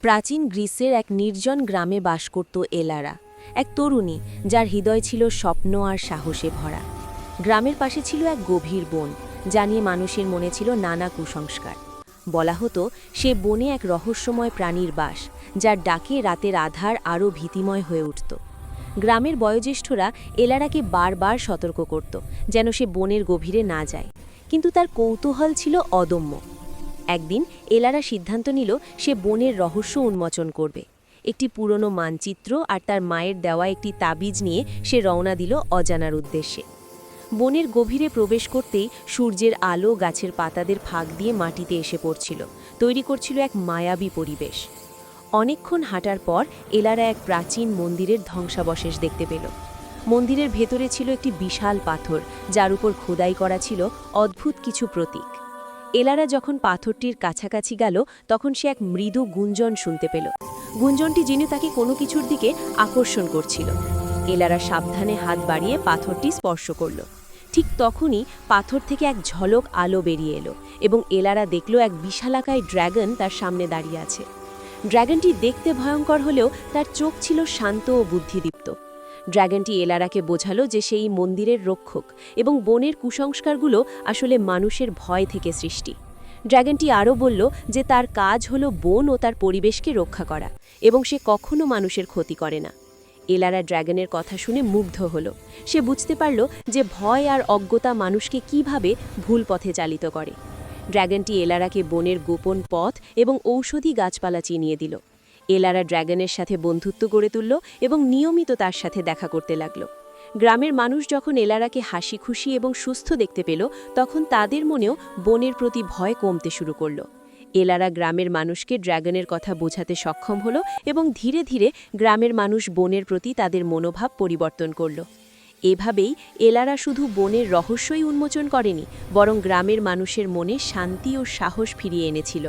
প্রাচীন গ্রিসের এক নির্জন গ্রামে বাস করত এলারা, এক তরুণী যার হৃদয় ছিল স্বপ্ন আর সাহসে ভরা। গ্রামের পাশে ছিল এক গভীর বন, যা নিয়ে মানুষের মনে ছিল নানা কুসংস্কার। বলা হতো, সে বনে এক রহস্যময় প্রাণীর বাস, যার ডাকে রাতের আধার আরও ভীতিময় হয়ে উঠত। গ্রামের বয়োজ্যেষ্ঠরা এলারাকে বারবার সতর্ক করত, যেন সে বনের গভীরে না যায়। কিন্তু তার কৌতূহল ছিল অদম্য। একদিন এলারা সিদ্ধান্ত নিল, সে বনের রহস্য উন্মোচন করবে। একটি পুরনো মানচিত্র আর তার মায়ের দেওয়া একটি তাবিজ নিয়ে সে রওনা দিল অজানার উদ্দেশ্যে। বনের গভীরে প্রবেশ করতেই সূর্যের আলো গাছের পাতাদের ফাঁক দিয়ে মাটিতে এসে পড়ছিল, তৈরি করছিল এক মায়াবী পরিবেশ। অনেকক্ষণ হাঁটার পর এলারা এক প্রাচীন মন্দিরের ধ্বংসাবশেষ দেখতে পেল। মন্দিরের ভেতরে ছিল একটি বিশাল পাথর, যার উপর খোদাই করা ছিল অদ্ভুত কিছু প্রতীক। এলারা যখন পাথরটির কাছাকাছি গেল, তখন সে এক মৃদু গুঞ্জন শুনতে পেল। গুঞ্জনটি যিনি তাকে কোনো কিছুর দিকে আকর্ষণ করছিল। এলারা সাবধানে হাত বাড়িয়ে পাথরটি স্পর্শ করল। ঠিক তখনই পাথর থেকে এক ঝলক আলো বেরিয়ে এলো এবং এলারা দেখল এক বিশালাকায় ড্র্যাগন তার সামনে দাঁড়িয়ে আছে। ড্র্যাগনটি দেখতে ভয়ঙ্কর হলেও তার চোখ ছিল শান্ত ও বুদ্ধিদীপ্ত। ড্র্যাগনটি এলারাকে বোঝালো যে সেই মন্দিরের রক্ষক এবং বনের কুসংস্কারগুলো আসলে মানুষের ভয় থেকে সৃষ্টি। ড্র্যাগনটি আরও বলল যে তার কাজ হলো বন ও তার পরিবেশকে রক্ষা করা এবং সে কখনো মানুষের ক্ষতি করে না। এলারা ড্র্যাগনের কথা শুনে মুগ্ধ হলো। সে বুঝতে পারল যে ভয় আর অজ্ঞতা মানুষকে কীভাবে ভুল পথে চালিত করে। ড্র্যাগনটি এলারাকে বনের গোপন পথ এবং ঔষধি গাছপালা চিনিয়ে দিল। এলারা ড্র্যাগনের সাথে বন্ধুত্ব গড়ে তুলল এবং নিয়মিত তার সাথে দেখা করতে লাগল। গ্রামের মানুষ যখন এলারাকে হাসি, খুশি এবং সুস্থ দেখতে পেল, তখন তাদের মনেও বনের প্রতি ভয় কমতে শুরু করল। এলারা গ্রামের মানুষকে ড্র্যাগনের কথা বোঝাতে সক্ষম হল এবং ধীরে ধীরে গ্রামের মানুষ বনের প্রতি তাদের মনোভাব পরিবর্তন করল। এভাবেই এলারা শুধু বনের রহস্যই উন্মোচন করেনি, বরং গ্রামের মানুষের মনে শান্তি ও সাহস ফিরিয়ে এনেছিল।